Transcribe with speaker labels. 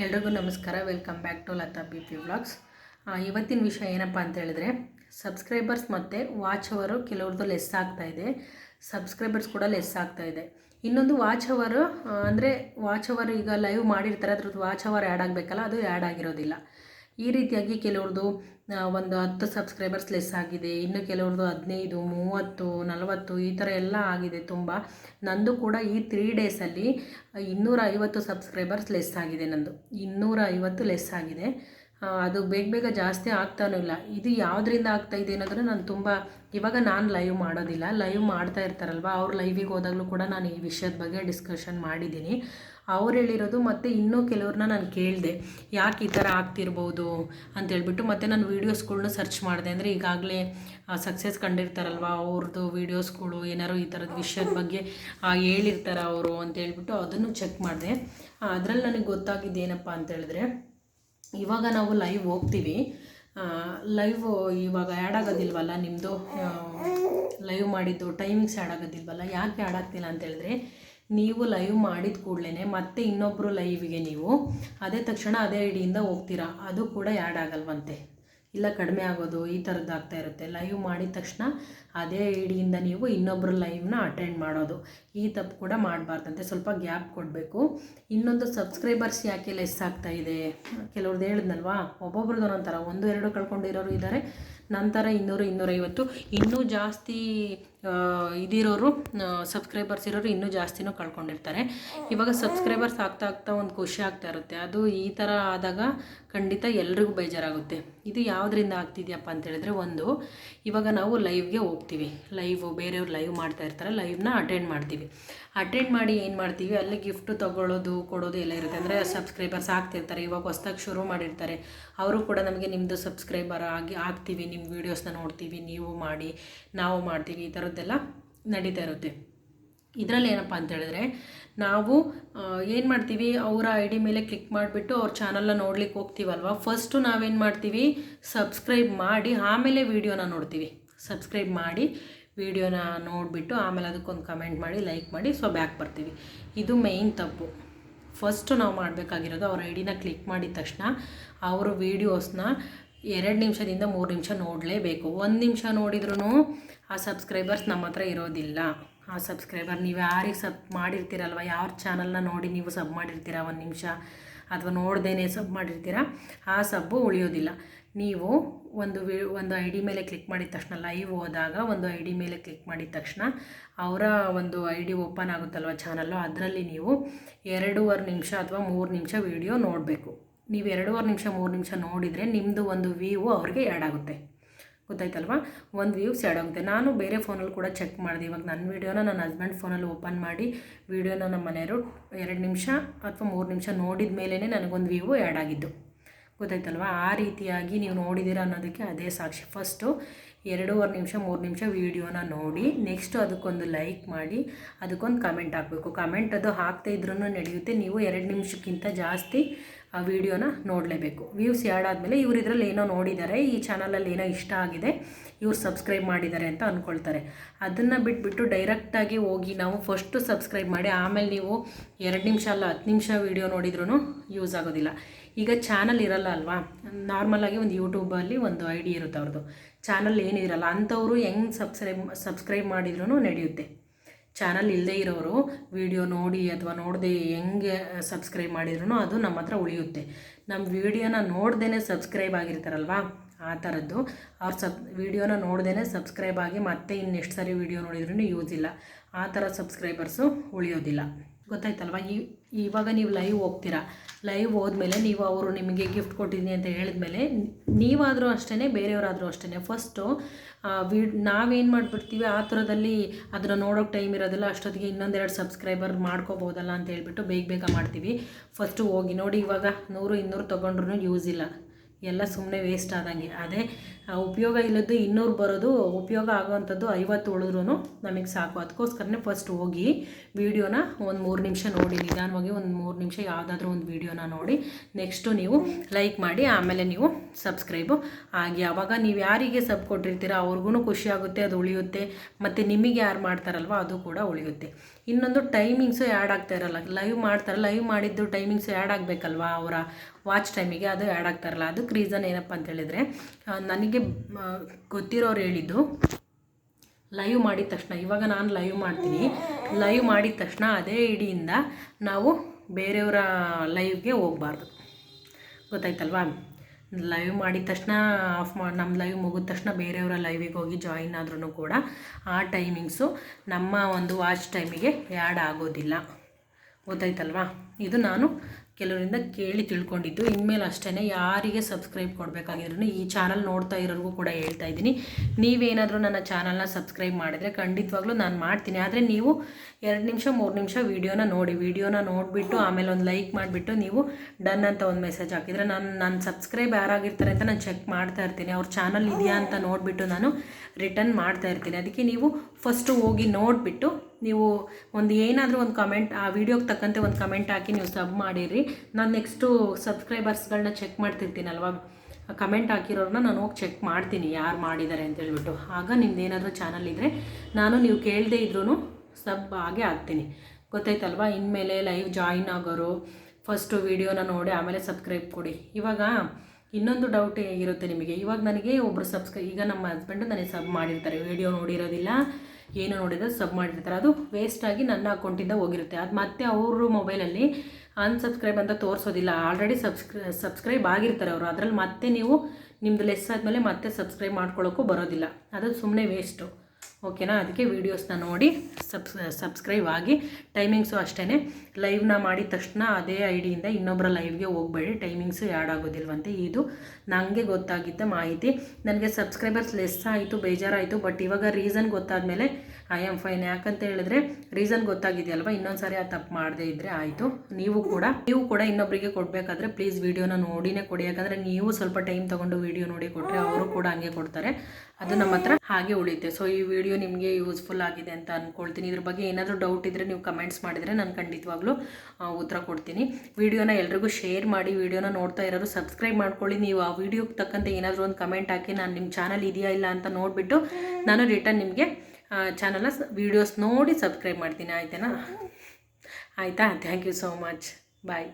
Speaker 1: ಎಲ್ರಿಗೂ ನಮಸ್ಕಾರ. Welcome back to Latha B P vlogs ಇವತ್ತಿನ ವಿಷಯ ಏನಪ್ಪ ಅಂತ ಹೇಳಿದ್ರೆ ಸಬ್ಸ್ಕ್ರೈಬರ್ಸ್ ಮತ್ತು ವಾಚ್ ಅವರು ಕೆಲವ್ರದ್ದು ಲೆಸ್ ಆಗ್ತಾ ಇದೆ. ಸಬ್ಸ್ಕ್ರೈಬರ್ಸ್ ಕೂಡ ಲೆಸ್ ಆಗ್ತಾ ಇದೆ. ಇನ್ನೊಂದು ವಾಚ್ ಅವರು ಅಂದರೆ ವಾಚ್ ಅವರು ಈಗ ಲೈವ್ ಮಾಡಿರ್ತಾರೆ, ಅದ್ರದ್ದು ವಾಚ್ ಅವರ್ ಆ್ಯಡ್ ಆಗಬೇಕಲ್ಲ, ಅದು ಆ್ಯಡ್ ಆಗಿರೋದಿಲ್ಲ. ಈ ರೀತಿಯಾಗಿ ಕೆಲವ್ರದ್ದು ಒಂದು ಹತ್ತು ಸಬ್ಸ್ಕ್ರೈಬರ್ಸ್ ಲೆಸ್ ಆಗಿದೆ, ಇನ್ನು ಕೆಲವ್ರದ್ದು ಹದಿನೈದು, ಮೂವತ್ತು, ನಲವತ್ತು, ಈ ಥರ ಎಲ್ಲ ಆಗಿದೆ ತುಂಬ. ನಂದು ಕೂಡ ಈ ತ್ರೀ ಡೇಸಲ್ಲಿ ಇನ್ನೂರ ಐವತ್ತು ಸಬ್ಸ್ಕ್ರೈಬರ್ಸ್ ಲೆಸ್ ಆಗಿದೆ ನಂದು. ಇನ್ನೂರ ಐವತ್ತು ಲೆಸ್ ಆಗಿದೆ. ಅದು ಬೇಗ ಬೇಗ ಜಾಸ್ತಿ ಆಗ್ತಾನೂ ಇಲ್ಲ. ಇದು ಯಾವುದರಿಂದ ಇದೆ ಅನ್ನೋದನ್ನು ನಾನು ತುಂಬ ಇವಾಗ ನಾನು ಲೈವ್ ಮಾಡೋದಿಲ್ಲ. ಲೈವ್ ಮಾಡ್ತಾ ಇರ್ತಾರಲ್ವ? ಅವ್ರ ಲೈವಿಗೆ ಹೋದಾಗಲೂ ಕೂಡ ನಾನು ಈ ವಿಷಯದ ಬಗ್ಗೆ ಡಿಸ್ಕಷನ್ ಮಾಡಿದ್ದೀನಿ. ಅವ್ರು ಹೇಳಿರೋದು ಮತ್ತು ಇನ್ನೂ ಕೆಲವ್ರನ್ನ ನಾನು ಕೇಳಿದೆ. ಯಾಕೆ ಈ ಥರ ಆಗ್ತಿರ್ಬೋದು ಅಂತ ಹೇಳ್ಬಿಟ್ಟು ಮತ್ತು ನಾನು ವೀಡಿಯೋಸ್ಗಳ್ನ ಸರ್ಚ್ ಮಾಡಿದೆ. ಅಂದರೆ ಈಗಾಗಲೇ ಸಕ್ಸಸ್ ಕಂಡಿರ್ತಾರಲ್ವ? ಅವ್ರದ್ದು ವೀಡಿಯೋಸ್ಗಳು ಏನಾರು ಈ ಥರದ ವಿಷಯದ ಬಗ್ಗೆ ಹೇಳಿರ್ತಾರೆ ಅವರು ಅಂತ ಹೇಳ್ಬಿಟ್ಟು ಅದನ್ನು ಚೆಕ್ ಮಾಡಿದೆ. ಅದರಲ್ಲಿ ನನಗೆ ಗೊತ್ತಾಗಿದ್ದು ಏನಪ್ಪ ಅಂತ ಹೇಳಿದ್ರೆ ಇವಾಗ ನಾವು ಲೈವ್ ಹೋಗ್ತೀವಿ. ಲೈವ್ ಇವಾಗ ಆ್ಯಡ್ ಆಗೋದಿಲ್ವಲ್ಲ ನಿಮ್ಮದು ಲೈವ್ ಮಾಡಿದ್ದು ಟೈಮಿಂಗ್ಸ್ ಆ್ಯಡ್ ಆಗೋದಿಲ್ವಲ್ಲ? ಯಾಕೆ ಆ್ಯಡ್ ಆಗ್ತಿಲ್ಲ ಅಂತೇಳಿದ್ರೆ ನೀವು ಲೈವ್ ಮಾಡಿದ ಕೂಡಲೇ ಮತ್ತೆ ಇನ್ನೊಬ್ಬರು ಲೈವಿಗೆ ನೀವು ಅದೇ ತಕ್ಷಣ ಅದೇ ಐಡಿಯಿಂದ ಹೋಗ್ತೀರಾ? ಅದು ಕೂಡ ಆ್ಯಡ್ ಆಗಲ್ವಂತೆ. ಇಲ್ಲ ಕಡಿಮೆ ಆಗೋದು ಈ ಥರದ್ದು ಆಗ್ತಾ ಇರುತ್ತೆ. ಲೈವ್ ಮಾಡಿದ ತಕ್ಷಣ ಅದೇ ಐಡಿಯಿಂದ ನೀವು ಇನ್ನೊಬ್ಬರ ಲೈವ್ನ ಅಟೆಂಡ್ ಮಾಡೋದು. ಈ ತಪ್ಪು ಕೂಡ ಮಾಡಬಾರ್ದಂತೆ. ಸ್ವಲ್ಪ ಗ್ಯಾಪ್ ಕೊಡಬೇಕು. ಇನ್ನೊಂದು ಸಬ್ಸ್ಕ್ರೈಬರ್ಸ್ ಯಾಕೆ ಲೆಸ್ ಆಗ್ತಾ ಇದೆ? ಕೆಲವ್ರದ್ದು ಹೇಳಿದ್ನಲ್ವಾ? ಒಬ್ಬೊಬ್ರದ್ದು ಒಂದೊಂಥರ ಒಂದು, ಎರಡು ಕಳ್ಕೊಂಡಿರೋರು ಇದ್ದಾರೆ ನಂತರ ಇನ್ನೂರು, ಇನ್ನೂರೈವತ್ತು. ಇನ್ನೂ ಜಾಸ್ತಿ ಇದಿರೋರು ಸಬ್ಸ್ಕ್ರೈಬರ್ಸ್ ಇರೋರು ಇನ್ನೂ ಜಾಸ್ತಿನೂ ಕಳ್ಕೊಂಡಿರ್ತಾರೆ. ಇವಾಗ ಸಬ್ಸ್ಕ್ರೈಬರ್ಸ್ ಆಗ್ತಾ ಆಗ್ತಾ ಒಂದು ಖುಷಿ ಆಗ್ತಾ ಇರುತ್ತೆ. ಅದು ಈ ಥರ ಆದಾಗ ಖಂಡಿತ ಎಲ್ರಿಗೂ ಬೇಜಾರಾಗುತ್ತೆ. ಇದು ಯಾವುದರಿಂದ ಆಗ್ತಿದೆಯಪ್ಪ ಅಂತ ಹೇಳಿದ್ರೆ ಒಂದು, ಇವಾಗ ನಾವು ಲೈವ್ಗೆ ಹೋಗ್ತೀವಿ. ಲೈವ್ ಬೇರೆಯವ್ರು ಲೈವ್ ಮಾಡ್ತಾ ಇರ್ತಾರೆ ಲೈವ್ನ ಅಟೆಂಡ್ ಮಾಡ್ತೀವಿ. ಅಟೆಂಡ್ ಮಾಡಿ ಏನು ಮಾಡ್ತೀವಿ? ಅಲ್ಲಿ ಗಿಫ್ಟ್ ತೊಗೊಳ್ಳೋದು, ಕೊಡೋದು ಎಲ್ಲ ಇರುತ್ತೆ. ಅಂದರೆ ಸಬ್ಸ್ಕ್ರೈಬರ್ಸ್ ಆಗ್ತಿರ್ತಾರೆ, ಇವಾಗ ಹೊಸ್ದಾಗಿ ಶುರು ಮಾಡಿರ್ತಾರೆ. ಅವರು ಕೂಡ ನಮಗೆ ನಿಮ್ಮದು ಸಬ್ಸ್ಕ್ರೈಬರ್ ಆಗಿ, ಆಗ್ತೀವಿ. ನಿಮ್ಮ ವೀಡಿಯೋಸ್ನ ನೋಡ್ತೀವಿ, ನೀವು ಮಾಡಿ, ನಾವು ಮಾಡ್ತೀವಿ. ಈ ಥರದ್ದೆಲ್ಲ ನಡೀತಾ ಇರುತ್ತೆ. ಇದರಲ್ಲಿ ಏನಪ್ಪ ಅಂತ ಹೇಳಿದ್ರೆ, ನಾವು ಏನು ಮಾಡ್ತೀವಿ, ಅವರ ಐ ಡಿ ಮೇಲೆ ಕ್ಲಿಕ್ ಮಾಡಿಬಿಟ್ಟು ಅವ್ರ ಚಾನಲ್ನ ನೋಡ್ಲಿಕ್ಕೆ ಹೋಗ್ತೀವಲ್ವ? ಫಸ್ಟು ನಾವೇನು ಮಾಡ್ತೀವಿ ಸಬ್ಸ್ಕ್ರೈಬ್ ಮಾಡಿ, ಆಮೇಲೆ ವೀಡಿಯೋನ ನೋಡ್ತೀವಿ. ಸಬ್ಸ್ಕ್ರೈಬ್ ಮಾಡಿ ವೀಡಿಯೋನ ನೋಡಿಬಿಟ್ಟು ಆಮೇಲೆ ಅದಕ್ಕೊಂದು ಕಮೆಂಟ್ ಮಾಡಿ ಲೈಕ್ ಮಾಡಿ ಸೊ ಬ್ಯಾಕ್ ಬರ್ತೀವಿ. ಇದು ಮೇಯ್ನ್ ತಪ್ಪು. ಫಸ್ಟು ನಾವು ಮಾಡಬೇಕಾಗಿರೋದು ಅವ್ರ ಐ ಡಿನ ಕ್ಲಿಕ್ ಮಾಡಿದ ತಕ್ಷಣ, ಅವರು ವೀಡಿಯೋಸ್ನ ಎರಡು ನಿಮಿಷದಿಂದ ಮೂರು ನಿಮಿಷ ನೋಡಲೇಬೇಕು. ಒಂದು ನಿಮಿಷ ನೋಡಿದ್ರೂ ಆ ಸಬ್ಸ್ಕ್ರೈಬರ್ಸ್ ನಮ್ಮ ಹತ್ರ ಇರೋದಿಲ್ಲ. ಆ ಸಬ್ಸ್ಕ್ರೈಬರ್ ನೀವು ಯಾರಿಗೆ ಸಬ್ ಮಾಡಿರ್ತೀರಲ್ವ? ಯಾವ ಚಾನಲ್ನ ನೋಡಿ ನೀವು ಸಬ್ ಮಾಡಿರ್ತೀರ? ಒಂದು ನಿಮಿಷ ಅಥವಾ ನೋಡ್ದೇನೆ ಸಬ್ ಮಾಡಿರ್ತೀರ? ಆ ಸಬ್ಬು ಉಳಿಯೋದಿಲ್ಲ. ನೀವು ಒಂದು ವಿ, ಒಂದು ಐ ಡಿ ಮೇಲೆ ಕ್ಲಿಕ್ ಮಾಡಿದ ತಕ್ಷಣ ಲೈವ್ ಹೋದಾಗ ಒಂದು ಐ ಡಿ ಮೇಲೆ ಕ್ಲಿಕ್ ಮಾಡಿದ ತಕ್ಷಣ, ಅವರ ಒಂದು ಐ ಡಿ ಓಪನ್ ಆಗುತ್ತಲ್ವ ಚಾನಲ್ಲು ಅದರಲ್ಲಿ ನೀವು ಎರಡೂವರೆ ನಿಮಿಷ ಅಥವಾ ಮೂರು ನಿಮಿಷ ವೀಡಿಯೋ ನೋಡಬೇಕು. ನೀವು ಎರಡೂವರೆ ನಿಮಿಷ, ಮೂರು ನಿಮಿಷ ನೋಡಿದರೆ ನಿಮ್ಮದು ಒಂದು ವ್ಯೂ ಅವ್ರಿಗೆ ಆ್ಯಡ್ ಆಗುತ್ತೆ. ಗೊತ್ತಾಯ್ತಲ್ವಾ? ಒಂದು ವ್ಯೂಸ್ ಆ್ಯಡ್ ನಾನು ಬೇರೆ ಫೋನಲ್ಲಿ ಕೂಡ ಚೆಕ್ ಮಾಡಿದೆ. ಇವಾಗ ನನ್ನ ವೀಡಿಯೋನ ನನ್ನ ಹಸ್ಬೆಂಡ್ ಫೋನಲ್ಲಿ ಓಪನ್ ಮಾಡಿ ವೀಡಿಯೋನ ನಮ್ಮ ಮನೆಯವರು ಎರಡು ನಿಮಿಷ ಅಥವಾ ಮೂರು ನಿಮಿಷ ನೋಡಿದ ಮೇಲೇ ನನಗೊಂದು ವ್ಯೂ ಆ್ಯಡ್ ಆಗಿದ್ದು. ಗೊತ್ತಾಯ್ತಲ್ವಾ? ಆ ರೀತಿಯಾಗಿ ನೀವು ನೋಡಿದ್ದೀರ ಅನ್ನೋದಕ್ಕೆ ಅದೇ ಸಾಕ್ಷಿ. ಫಸ್ಟು ಎರಡೂವರೆ ನಿಮಿಷ, ಮೂರು ನಿಮಿಷ ವೀಡಿಯೋನ ನೋಡಿ ನೆಕ್ಸ್ಟು ಅದಕ್ಕೊಂದು ಲೈಕ್ ಮಾಡಿ, ಅದಕ್ಕೊಂದು ಕಮೆಂಟ್ ಹಾಕಬೇಕು. ಕಮೆಂಟ್ ಅದು ಹಾಕ್ತಾ ಇದ್ರೂ ನಡೆಯುತ್ತೆ. ನೀವು ಎರಡು ನಿಮಿಷಕ್ಕಿಂತ ಜಾಸ್ತಿ ಆ ವಿಡಿಯೋನ ನೋಡಲೇಬೇಕು. ವ್ಯೂಸ್ ಯಾರ್ಡ್ ಆದಮೇಲೆ ಇವ್ರು ಇದರಲ್ಲಿ ಏನೋ ನೋಡಿದ್ದಾರೆ ಈ ಚಾನಲಲ್ಲಿ ಏನೋ ಇಷ್ಟ ಆಗಿದೆ, ಇವ್ರು ಸಬ್ಸ್ಕ್ರೈಬ್ ಮಾಡಿದ್ದಾರೆ ಅಂತ ಅಂದ್ಕೊಳ್ತಾರೆ ಅದನ್ನು ಬಿಟ್ಬಿಟ್ಟು ಡೈರೆಕ್ಟಾಗಿ ಹೋಗಿ ನಾವು ಫಸ್ಟು ಸಬ್ಸ್ಕ್ರೈಬ್ ಮಾಡಿ, ಆಮೇಲೆ ನೀವು ಎರಡು ನಿಮಿಷ ಅಲ್ಲ, ಹತ್ತು ನಿಮಿಷ ವೀಡಿಯೋ ನೋಡಿದ್ರೂ ಯೂಸ್ ಆಗೋದಿಲ್ಲ. ಈಗ ಚಾನಲ್ ಇರಲ್ಲ ಅಲ್ವಾ? ನಾರ್ಮಲಾಗಿ ಒಂದು ಯೂಟ್ಯೂಬಲ್ಲಿ ಒಂದು ಐ ಡಿ ಇರುತ್ತೆ ಅವ್ರದ್ದು ಚಾನಲ್ ಏನಿರಲ್ಲ, ಅಂಥವ್ರು ಹೆಂಗೆ ಸಬ್ಸ್ಕ್ರೈಬ್ ಸಬ್ಸ್ಕ್ರೈಬ್ ಮಾಡಿದ್ರೂ ನಡೆಯುತ್ತೆ. ಚಾನಲ್ ಇಲ್ಲದೇ ಇರೋರು ವಿಡಿಯೋ ನೋಡಿ ಅಥವಾ ನೋಡದೆ ಹೆಂಗೆ ಸಬ್ಸ್ಕ್ರೈಬ್ ಮಾಡಿದ್ರು ಅದು ನಮ್ಮ ಹತ್ರ ಉಳಿಯುತ್ತೆ. ನಮ್ಮ ವಿಡಿಯೋನ ನೋಡ್ದೇ ಸಬ್ಸ್ಕ್ರೈಬ್ ಆಗಿರ್ತಾರಲ್ವಾ? ಆ ಥರದ್ದು. ಅವ್ರು ಸಬ್, ವಿಡಿಯೋನ ನೋಡ್ದೇ ಸಬ್ಸ್ಕ್ರೈಬ್ ಆಗಿ ಮತ್ತೆ ಇನ್ನೆಷ್ಟು ಸರಿ ವಿಡಿಯೋ ನೋಡಿದ್ರೂ ಯೂಸ್ ಇಲ್ಲ. ಆ ಥರ ಸಬ್ಸ್ಕ್ರೈಬರ್ಸು ಉಳಿಯೋದಿಲ್ಲ. ಗೊತ್ತಾಯ್ತಲ್ವಾ? ಈ, ಇವಾಗ ನೀವು ಲೈವ್ ಹೋಗ್ತೀರಾ? ಲೈವ್ ಹೋದ್ಮೇಲೆ ನೀವು ಅವರು ನಿಮಗೆ ಗಿಫ್ಟ್ ಕೊಟ್ಟಿದ್ದೀನಿ ಅಂತ ಹೇಳಿದ್ಮೇಲೆ ನೀವಾದರೂ ಅಷ್ಟೇ ಬೇರೆಯವರಾದರೂ ಅಷ್ಟೇ ಫಸ್ಟು ವೀ, ನಾವೇನು ಮಾಡಿಬಿಡ್ತೀವಿ, ಆ ಥರದಲ್ಲಿ ಅದನ್ನು ನೋಡೋಕೆ ಟೈಮ್ ಇರೋದಿಲ್ಲ. ಅಷ್ಟೊತ್ತಿಗೆ ಇನ್ನೊಂದೆರಡು ಸಬ್ಸ್ಕ್ರೈಬರ್ ಮಾಡ್ಕೋಬೋದಲ್ಲ ಅಂತ ಹೇಳ್ಬಿಟ್ಟು ಬೇಗ ಬೇಗ ಮಾಡ್ತೀವಿ. ಫಸ್ಟು ಹೋಗಿ ನೋಡಿ ಇವಾಗ ನೂರು ಇನ್ನೂರು ತೊಗೊಂಡ್ರೂ ಯೂಸ್ ಇಲ್ಲ. ಎಲ್ಲ ಸುಮ್ಮನೆ ವೇಸ್ಟ್ ಆದಂಗೆ. ಅದೇ ಉಪಯೋಗ ಇಲ್ಲದ್ದು ಇನ್ನೂರು ಬರೋದು, ಉಪಯೋಗ ಆಗೋವಂಥದ್ದು ಐವತ್ತು ಉಳಿದ್ರೂ ನಮಗೆ ಸಾಕು. ಅದಕ್ಕೋಸ್ಕರನೇ ಫಸ್ಟ್ ಹೋಗಿ ವೀಡಿಯೋನ ಒಂದು ಮೂರು ನಿಮಿಷ ನೋಡಿ, ನಿಧಾನವಾಗಿ ಒಂದು ಮೂರು ನಿಮಿಷ ಯಾವುದಾದ್ರೂ ಒಂದು ವೀಡಿಯೋನ ನೋಡಿ. ನೆಕ್ಸ್ಟು ನೀವು ಲೈಕ್ ಮಾಡಿ, ಆಮೇಲೆ ನೀವು ಸಬ್ಸ್ಕ್ರೈಬು ಆಗಿ ಯಾವಾಗ ನೀವು ಯಾರಿಗೆ ಸಬ್ ಕೊಟ್ಟಿರ್ತೀರ ಅವ್ರಿಗೂ ಖುಷಿ ಆಗುತ್ತೆ, ಅದು ಉಳಿಯುತ್ತೆ. ಮತ್ತು ನಿಮಗೆ ಯಾರು ಮಾಡ್ತಾರಲ್ವ, ಅದು ಕೂಡ ಉಳಿಯುತ್ತೆ. ಇನ್ನೊಂದು ಟೈಮಿಂಗ್ಸು ಆ್ಯಡ್ ಆಗ್ತಾ ಇರಲ್ಲ. ಲೈವ್ ಮಾಡ್ತಾರೆ ಲೈವ್ ಮಾಡಿದ್ದು ಟೈಮಿಂಗ್ಸ್ ಆ್ಯಡ್ ಆಗಬೇಕಲ್ವಾ ಅವರ ವಾಚ್ ಟೈಮಿಗೆ ಅದು ಆ್ಯಡ್ ಆಗ್ತಾರಲ್ಲ ಅದಕ್ಕೆ ರೀಸನ್ ಏನಪ್ಪ ಅಂತ ಹೇಳಿದರೆ ನನಗೆ ಗೊತ್ತಿರೋರು ಹೇಳಿದ್ದು ಲೈವ್ ಮಾಡಿದ ತಕ್ಷಣ, ಇವಾಗ ನಾನು ಲೈವ್ ಮಾಡ್ತೀನಿ. ಲೈವ್ ಮಾಡಿದ ತಕ್ಷಣ ಅದೇ ಇಡಿಯಿಂದ ನಾವು ಬೇರೆಯವರ ಲೈವ್ಗೆ ಹೋಗಬಾರ್ದು. ಗೊತ್ತಾಯ್ತಲ್ವಾ? ಲೈವ್ ಮಾಡಿದ ತಕ್ಷಣ ಆಫ್ ಮಾಡಿ ನಮ್ಮ ಲೈವ್ ಮುಗಿದ ತಕ್ಷಣ ಬೇರೆಯವರ ಲೈವಿಗೆ ಹೋಗಿ ಜಾಯಿನ್ ಆದ್ರೂ ಕೂಡ ಆ ಟೈಮಿಂಗ್ಸು ನಮ್ಮ ಒಂದು ವಾಚ್ ಟೈಮಿಗೆ ಆ್ಯಡ್ ಆಗೋದಿಲ್ಲ. ಗೊತ್ತಾಯ್ತಲ್ವಾ? ಇದು ನಾನು ಕೆಲವರಿಂದ ಕೇಳಿ ತಿಳ್ಕೊಂಡಿದ್ದು. ಇನ್ಮೇಲೆ ಅಷ್ಟೇ ಯಾರಿಗೆ ಸಬ್ಸ್ಕ್ರೈಬ್ ಕೊಡಬೇಕಾಗಿದ್ರು ಈ ಚಾನಲ್ ನೋಡ್ತಾ ಇರೋರಿಗೂ ಕೂಡ ಹೇಳ್ತಾ ಇದ್ದೀನಿ. ನೀವೇನಾದರೂ ನನ್ನ ಚಾನಲ್ನ ಸಬ್ಸ್ಕ್ರೈಬ್ ಮಾಡಿದರೆ ಖಂಡಿತವಾಗ್ಲೂ ನಾನು ಮಾಡ್ತೀನಿ. ಆದರೆ ನೀವು ಎರಡು ನಿಮಿಷ, ಮೂರು ನಿಮಿಷ ವೀಡಿಯೋನ ನೋಡಿ. ವೀಡಿಯೋನ ನೋಡಿಬಿಟ್ಟು, ಆಮೇಲೆ ಒಂದು ಲೈಕ್ ಮಾಡಿಬಿಟ್ಟು ನೀವು ಡನ್ ಅಂತ ಒಂದು ಮೆಸೇಜ್ ಹಾಕಿದರೆ ನಾನು ನಾನು ಸಬ್ಸ್ಕ್ರೈಬ್ ಯಾರಾಗಿರ್ತಾರೆ ಅಂತ ನಾನು ಚೆಕ್ ಮಾಡ್ತಾ ಇರ್ತೀನಿ. ಅವ್ರ ಚಾನಲ್ ಇದೆಯಾ ಅಂತ ನೋಡಿಬಿಟ್ಟು ನಾನು ರಿಟರ್ನ್ ಮಾಡ್ತಾ ಇರ್ತೀನಿ. ಅದಕ್ಕೆ ನೀವು ಫಸ್ಟು ಹೋಗಿ ನೋಡಿಬಿಟ್ಟು ನೀವು ಒಂದು ಏನಾದರೂ ಒಂದು ಕಮೆಂಟ್ ಆ ವಿಡಿಯೋಗೆ ತಕ್ಕಂತೆ ಒಂದು ಕಮೆಂಟ್ ಹಾಕಿ ನೀವು ಸಬ್ ಮಾಡಿರಿ. ನಾನು ನೆಕ್ಸ್ಟು ಸಬ್ಸ್ಕ್ರೈಬರ್ಸ್ಗಳನ್ನ ಚೆಕ್ ಮಾಡ್ತಿರ್ತೀನಲ್ವ? ಕಮೆಂಟ್ ಹಾಕಿರೋರನ್ನ ನಾನು ಹೋಗಿ ಚೆಕ್ ಮಾಡ್ತೀನಿ ಯಾರು ಮಾಡಿದ್ದಾರೆ ಅಂತ ಹೇಳ್ಬಿಟ್ಟು. ಆಗ ನಿಮ್ದು ಏನಾದರೂ ಚಾನಲ್ ಇದ್ದರೆ ನಾನು ನೀವು ಕೇಳದೇ ಇದ್ರೂ ಸಬ್ ಆಗೇ ಆಗ್ತೀನಿ ಗೊತ್ತಾಯ್ತಲ್ವ? ಇನ್ಮೇಲೆ ಲೈವ್ ಜಾಯಿನ್ ಆಗೋರು ಫಸ್ಟು ವೀಡಿಯೋನ ನೋಡಿ, ಆಮೇಲೆ ಸಬ್ಸ್ಕ್ರೈಬ್ ಕೊಡಿ. ಇವಾಗ ಇನ್ನೊಂದು ಡೌಟ್ ಹೇಗಿರುತ್ತೆ ನಿಮಗೆ. ಇವಾಗ ನನಗೆ ಒಬ್ಬರು ಸಬ್ಸ್ಕ್ರೈ ಈಗ ನಮ್ಮ ಹಸ್ಬೆಂಡು ನನಗೆ ಸಬ್ ಮಾಡಿರ್ತಾರೆ. ವಿಡಿಯೋ ನೋಡಿರೋದಿಲ್ಲ, ಏನು ನೋಡಿದ್ರೆ ಸಬ್ ಮಾಡಿರ್ತಾರೆ. ಅದು ವೇಸ್ಟಾಗಿ ನನ್ನ ಅಕೌಂಟಿಂದ ಹೋಗಿರುತ್ತೆ. ಅದು ಮತ್ತೆ ಅವರು ಮೊಬೈಲಲ್ಲಿ ಅನ್ಸಬ್ಸ್ಕ್ರೈಬ್ ಅಂತ ತೋರಿಸೋದಿಲ್ಲ. ಆಲ್ರೆಡಿ ಸಬ್ಸ್ಕ್ರೈ ಸಬ್ಸ್ಕ್ರೈಬ್ ಆಗಿರ್ತಾರೆ ಅವರು. ಅದರಲ್ಲಿ ಮತ್ತೆ ನೀವು ನಿಮ್ಮದು ಲೆಸ್ ಆದಮೇಲೆ ಮತ್ತೆ ಸಬ್ಸ್ಕ್ರೈಬ್ ಮಾಡ್ಕೊಳ್ಳೋಕ್ಕೂ ಬರೋದಿಲ್ಲ. ಅದು ಸುಮ್ಮನೆ ವೇಸ್ಟು ಓಕೆನಾ? ಅದಕ್ಕೆ ವೀಡಿಯೋಸ್ನ ನೋಡಿ ಸಬ್ಸ್ ಸಬ್ಸ್ಕ್ರೈಬ್ ಆಗಿ. ಟೈಮಿಂಗ್ಸು ಅಷ್ಟೇ ಲೈವ್ನ ಮಾಡಿದ ತಕ್ಷಣ ಅದೇ ಐಡಿಯಿಂದ ಇನ್ನೊಬ್ಬರ ಲೈವ್ಗೆ ಹೋಗಬೇಡಿ. ಟೈಮಿಂಗ್ಸು ಆ್ಯಡ್ ಆಗೋದಿಲ್ವಂತೆ. ಇದು ನನಗೆ ಗೊತ್ತಾಗಿದ್ದ ಮಾಹಿತಿ. ನನಗೆ ಸಬ್ಸ್ಕ್ರೈಬರ್ಸ್ ಲೆಸ್ ಆಯಿತು, ಬೇಜಾರಾಯಿತು ಬಟ್ ಇವಾಗ ರೀಸನ್ ಗೊತ್ತಾದಮೇಲೆ ಐ ಆಮ್ ಫೈನ್ ಯಾಕಂತ ಹೇಳಿದ್ರೆ ರೀಸನ್ ಗೊತ್ತಾಗಿದೆಯಲ್ವ? ಇನ್ನೊಂದು ಸಾರಿ ಆ ತಪ್ಪು ಮಾಡದೇ ಇದ್ದರೆ ಆಯಿತು. ನೀವು ಕೂಡ ನೀವು ಕೂಡ ಇನ್ನೊಬ್ಬರಿಗೆ ಕೊಡಬೇಕಾದ್ರೆ ಪ್ಲೀಸ್ ವೀಡಿಯೋನ ನೋಡಿನೇ ಕೊಡಿ. ಯಾಕಂದರೆ ನೀವು ಸ್ವಲ್ಪ ಟೈಮ್ ತೊಗೊಂಡು ವೀಡಿಯೋ ನೋಡಿ ಕೊಟ್ಟರೆ ಅವರು ಕೂಡ ಹಂಗೆ ಕೊಡ್ತಾರೆ. ಅದು ನಮ್ಮ ಹತ್ರ ಹಾಗೆ ಉಳಿಯುತ್ತೆ. ಸೊ ಈ ವಿಡಿಯೋ ನಿಮಗೆ ಯೂಸ್ಫುಲ್ ಆಗಿದೆ ಅಂತ ಅಂದ್ಕೊಳ್ತೀನಿ ಇದ್ರ ಬಗ್ಗೆ ಏನಾದರೂ ಡೌಟ್ ಇದ್ದರೆ ನೀವು ಕಮೆಂಟ್ಸ್ ಮಾಡಿದರೆ ನಾನು ಖಂಡಿತವಾಗ್ಲೂ ಉತ್ತರ ಕೊಡ್ತೀನಿ. ವಿಡಿಯೋನ ಎಲ್ರಿಗೂ ಶೇರ್ ಮಾಡಿ ವಿಡಿಯೋನ ನೋಡ್ತಾ ಇರೋರು ಸಬ್ಸ್ಕ್ರೈಬ್ ಮಾಡ್ಕೊಳ್ಳಿ. ನೀವು ಆ ವಿಡಿಯೋಗೆ ತಕ್ಕಂತೆ ಏನಾದರೂ ಒಂದು ಕಮೆಂಟ್ ಹಾಕಿ, ನಾನು ನಿಮ್ಮ ಚಾನಲ್ ಇದೆಯಾ ಇಲ್ಲ ಅಂತ ನೋಡಿಬಿಟ್ಟು ನಾನು ರಿಟರ್ನ್ ನಿಮಗೆ ಚಾನಲ್ನ ವೀಡಿಯೋಸ್ ನೋಡಿ ಸಬ್ಸ್ಕ್ರೈಬ್ ಮಾಡ್ತೀನಿ. ಆಯ್ತೇನಾ? ಆಯಿತಾ? Thank you so much bye